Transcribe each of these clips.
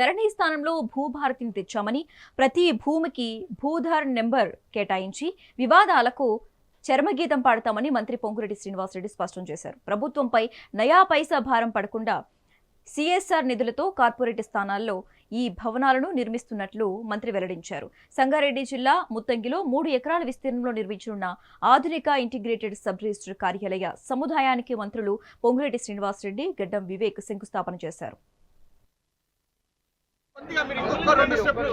ధరణి స్థానంలో భూభారతిని తెచ్చామని ప్రతి భూమికి భూధర్ నెంబర్ కేటాయించి వివాదాలకు చర్మగీతం పాడతామని మంత్రి పొంగురెడ్డి శ్రీనివాసరెడ్డి స్పష్టం చేశారు. ప్రభుత్వంపై నయా పైసా భారం పడకుండా సిఎస్ఆర్ నిధులతో కార్పొరేట్ స్థానాల్లో ఈ భవనాలను నిర్మిస్తున్నట్లు మంత్రి వెల్లడించారు. సంగారెడ్డి జిల్లా ముత్తంగిలో మూడు ఎకరాల విస్తీర్ణంలో నిర్మించనున్న ఆధునిక ఇంటిగ్రేటెడ్ సబ్ రిజిస్టర్ కార్యాలయ సముదాయానికి మంత్రులు పొంగురెడ్డి శ్రీనివాసరెడ్డి గడ్డం వివేక్ శంకుస్థాపన చేశారు. రెండు స్టెప్లు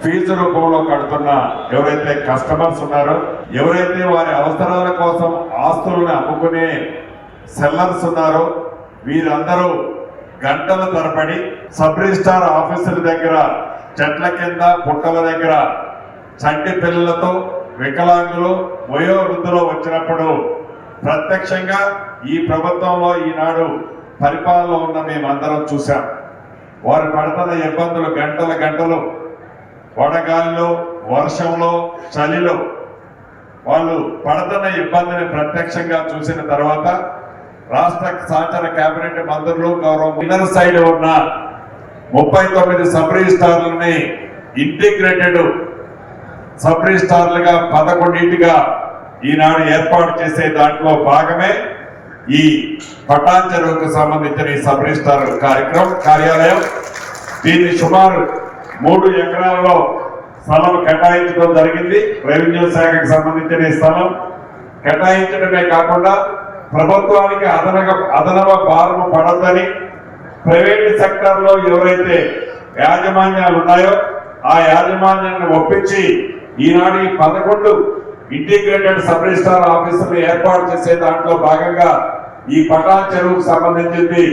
ఫీజు రూపంలో కడుతున్న ఎవరైతే కస్టమర్స్ ఉన్నారో ఎవరైతే వారి అవసరాల కోసం ఆస్తులను అమ్ముకునే సెల్లర్స్ ఉన్నారో వీరందరూ గంటల తరబడి సబ్ రిజిస్టార్ ఆఫీసుల దగ్గర చెట్ల కింద పుట్టల దగ్గర చంటి పిల్లలతో వికలాంగులు వయోవృద్ధులు వచ్చినప్పుడు ప్రత్యక్షంగా ఈ ప్రభుత్వంలో ఈనాడు పరిపాలన ఉన్న మేమందరం చూసాం వారు పడుతున్న ఇబ్బందులు గంటల గంటలు వడగాలిలో వర్షంలో చలిలో వాళ్ళు పడుతున్న ఇబ్బందిని ప్రత్యక్షంగా చూసిన తర్వాత రాష్ట్ర సహచార కేబినెట్ మంత్రులు గౌరవ ఇన్నర్ సైడ్ ఉన్న ముప్పై తొమ్మిది సబ్ రిజిస్టార్లని ఇంటిగ్రేటెడ్ సబ్ రిజిస్టార్లుగా పదకొండింటిగా ఈనాడు ఏర్పాటు చేసే దాంట్లో భాగమే ఈ పటాన్ చెరువుకు సంబంధించిన ఈ సబ్ రిజిస్టార్ కార్యక్రమం కార్యాలయం. దీన్ని సుమారు మూడు ఎకరాల్లో స్థలం కేటాయించడం జరిగింది. రెవెన్యూ శాఖకు సంబంధించిన ఈ స్థలం కేటాయించడమే కాకుండా ప్రభుత్వానికి అదనగా అదనవ భారం పడద్దని ప్రైవేట్ సెక్టర్లో ఎవరైతే యాజమాన్యాలు ఉన్నాయో ఆ యాజమాన్యాన్ని ఒప్పించి ఈనాటి పదకొండు ఇంటిగ్రేటెడ్ సబ్ రిజిస్టార్ ఆఫీసులు ఏర్పాటు చేసే దాంట్లో భాగంగా ఈ పటా చెరువుకు సంబంధించింది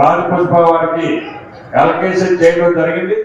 రాజపుష్ప వారికి అలొకేషన్ చేయడం జరిగింది.